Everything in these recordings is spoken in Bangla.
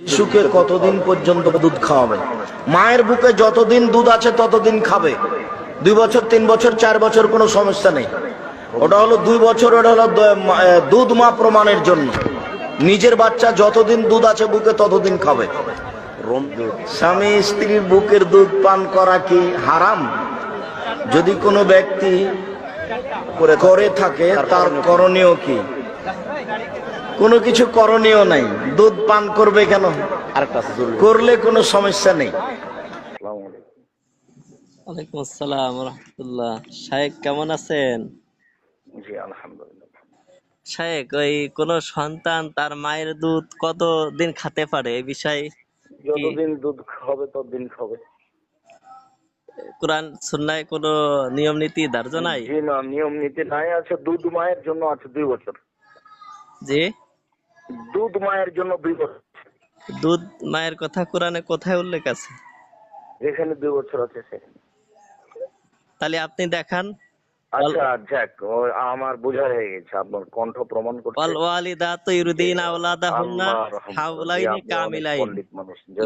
শিশুকে কতদিন পর্যন্ত দুধ খাওয়াবে? মায়ের বুকে যতদিন দুধ আছে, ততদিন খাবে। দুই বছর, তিন বছর, চার বছর কোনো সমস্যা নেই। ওটা হলো দুই বছর, ওটা হলো দুধ মা প্রমাণের জন্য। নিজের বাচ্চা যতদিন দুধ আছে বুকে, ততদিন খাবে। স্বামী স্ত্রীর বুকের দুধ পান করা কি হারাম? যদি কোনো ব্যক্তি করে থাকে, তার করণীয় কি? কোনো কিছু করণীয় নাই। দুধ পান করবে কেন? আরেকটা করলে কোনো সমস্যা নেই। ওয়ালাইকুম আসসালাম রহমতুল্লাহ। শাহেক কেমন আছেন? জি আলহামদুলিল্লাহ। শাহেক ওই কোন সন্তান তার মায়ের দুধ কত দিন খেতে পারে? এই বিষয়ে যতদিন দুধ হবে ততদিন খাবে। কোরআন সুন্নায় কোনো নিয়ম নীতি ধার্য নাই? জি না নিয়ম নীতি নাই আছে দুধ মায়ের জন্য আছে দুই বছর। যে দুধ মায়ের জন্য দুই বছর দুধ মায়ের কথা কোরআনে কোথায় উল্লেখ আছে? যেখানে দুই বছর আছে সেখানে। তাহলে আপনি দেখান। আচ্ছা যাক আমার বোঝা হয়ে গেছে আপনার কণ্ঠ প্রমাণ করছে ওয়াল ওয়ালিদাতু ইউরদিনা আওলাদাহুন্না আল্লাহ রহমত হাওলাইনি করি, আপনি অনেক কামিলাইন।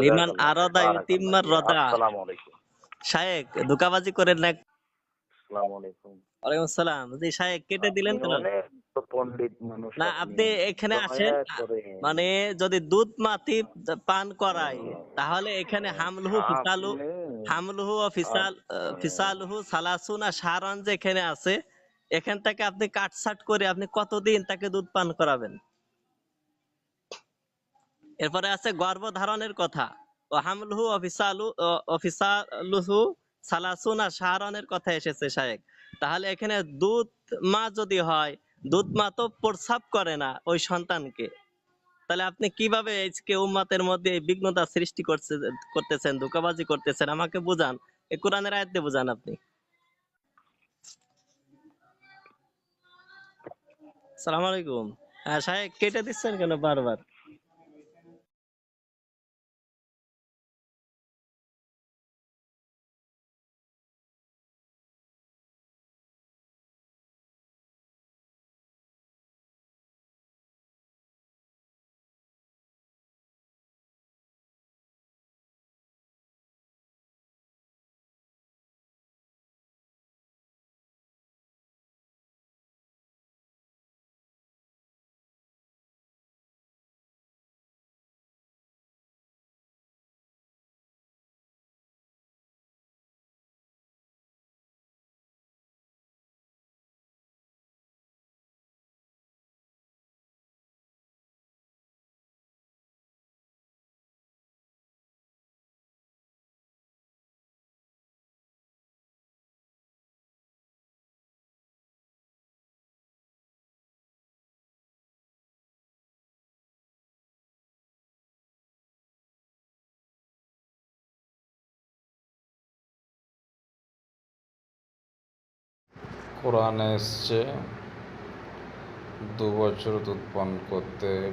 লিমান আরাদা ইউতিম্মার রাদা। আসসালামু আলাইকুম। শাহেক ধোকাবাজি করেন না আসসালামু আলাইকুম। ওয়ালাইকুম আসসালাম। জি শাহেক কেটে দিলেন কেন? পণ্ডিত মানুষ না আপনি। এখানে আসেন। মানে যদি দুধ মাতি পান করায় তাহলে এখানে হামলুহু ফিসালু হামলুহু ও ফিসাল আহ, ফিসালুহু সালাসুনা সারান যে এখানে আছে এখান থেকে আপনি কাটছাট করে আপনি কতদিন তাকে দুধ পান করাবেন? এরপরে আছে গর্ভধারণের কথা। ও হামলুহু ও ফিসালু ও ফিসালুহু সালাসুনা সারানের কথা এসেছে শায়েক তাহলে এখানে দুধ মা যদি হয়, দুধ মা তো প্রসাব করে না ওই সন্তানকে। তাহলে আপনি কীভাবে আজকে উম্মাতের মধ্যে এই বিঘ্নতা সৃষ্টি করছে, করতেছেন, ধোকাবাজি করতেছেন? আমাকে বুঝান। এই কোরআনের আয়াত দিয়ে বুঝান আপনি। সালাম আলাইকুম। হ্যাঁ সাহেব কেটে দিচ্ছেন কেন বারবার? কোরআনে এসছে, দু বছর দুধ পান করতে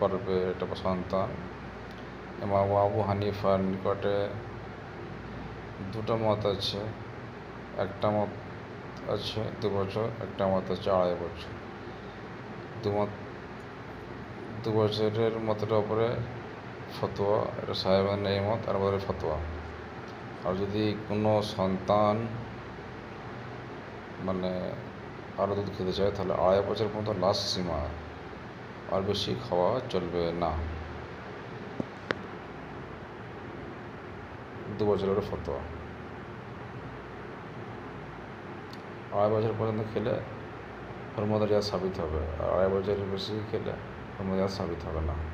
পারবে এটা সন্তান। ইমাম আবু হানিফার নিকটে দুটো মত আছে, একটা মত আছে দু বছর, একটা মত আছে আড়াই বছর। দু মত, দু বছরের মতের ওপরে ফতোয়া, এটা সাহেবের নেই মত, আর ওপরে ফতোয়া। আর যদি কোনো সন্তান মানে আরও দুধ খেতে চায়, তাহলে আড়াই বছর পর্যন্ত লাস্ট সীমা। আর বেশি খাওয়া চলবে না। দু বছরের ফতোয়া। আড়াই বছর পর্যন্ত খেলে হরমোদারিয়া সাবিত হবে। আড়াই বছরের বেশি খেলে হরমোদারিয়া সাবিত হবে না।